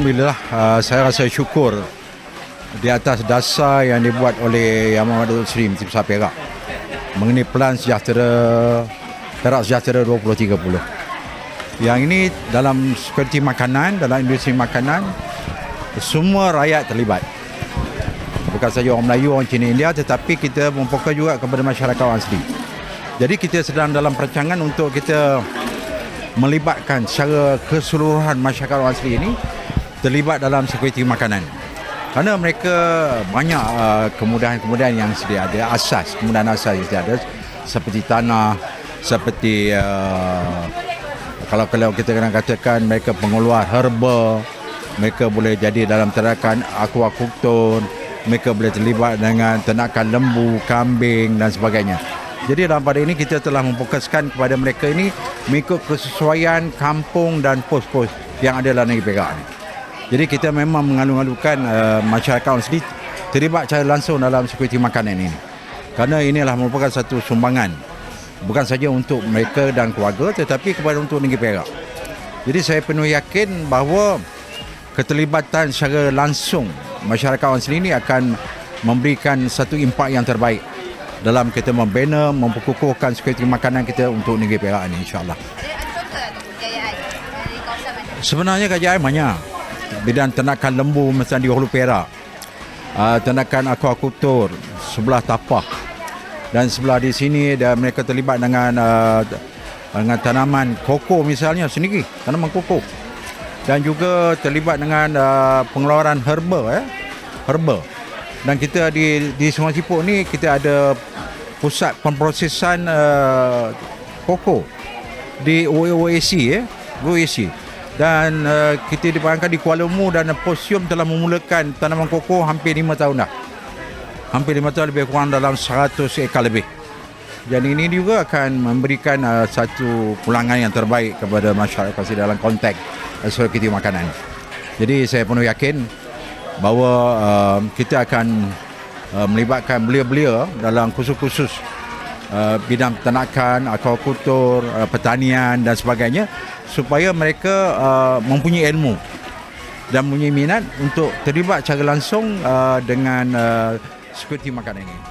Alhamdulillah uh, saya rasa syukur di atas dasar yang dibuat oleh Yang Muhammad Datuk Seri Menteri Besar Perak mengenai pelan sejahtera Perak Sejahtera 2030. Yang ini dalam sekuriti makanan, dalam industri makanan semua rakyat terlibat. Bukan saja orang Melayu, orang Cina, India tetapi kita memfokus juga kepada masyarakat orang asli. Jadi kita sedang dalam perancangan untuk kita melibatkan secara keseluruhan masyarakat orang asli ini terlibat dalam sekuriti makanan. Kerana mereka banyak uh, kemudahan-kemudahan yang sedia ada, asas, kemudahan asas yang sedia ada seperti tanah, seperti uh, kalau kalau kita kena katakan mereka pengeluar herba, mereka boleh jadi dalam ternakan aquaculture, mereka boleh terlibat dengan ternakan lembu, kambing dan sebagainya. Jadi dalam pada ini kita telah memfokuskan kepada mereka ini mengikut kesesuaian kampung dan pos-pos yang ada dalam negeri Perak ini. Jadi kita memang mengalu-alukan uh, masyarakat orang sendiri terlibat secara langsung dalam sekuriti makanan ini. Kerana inilah merupakan satu sumbangan bukan saja untuk mereka dan keluarga tetapi kepada untuk negeri Perak. Jadi saya penuh yakin bahawa keterlibatan secara langsung masyarakat orang sendiri ini akan memberikan satu impak yang terbaik dalam kita membina, memperkukuhkan sekuriti makanan kita untuk negeri Perak ini insyaAllah. Ada ada contoh tak kejayaan dari kawasan mana? Sebenarnya kejayaan banyak. Bidang ternakan lembu macam di Hulu Perak. Uh, ternakan aquaculture sebelah Tapah. Dan sebelah di sini dan mereka terlibat dengan uh, dengan tanaman koko misalnya sendiri, tanaman koko. Dan juga terlibat dengan uh, pengeluaran herba eh. Herba. Dan kita di di Sungai Siput ni kita ada pusat pemprosesan uh, koko di OAC eh, OAC dan uh, kita dipanggilkan di Kuala Lumpur dan Posium telah memulakan tanaman koko hampir 5 tahun dah. Hampir 5 tahun lebih kurang dalam 100 ekar lebih. Dan ini juga akan memberikan uh, satu pulangan yang terbaik kepada masyarakat dalam konteks uh, security makanan. Jadi saya penuh yakin bahawa uh, kita akan uh, melibatkan belia-belia dalam khusus-khusus uh, bidang peternakan, aquaculture, uh, pertanian dan sebagainya supaya mereka uh, mempunyai ilmu dan mempunyai minat untuk terlibat secara langsung uh, dengan uh, sekuriti makanan ini.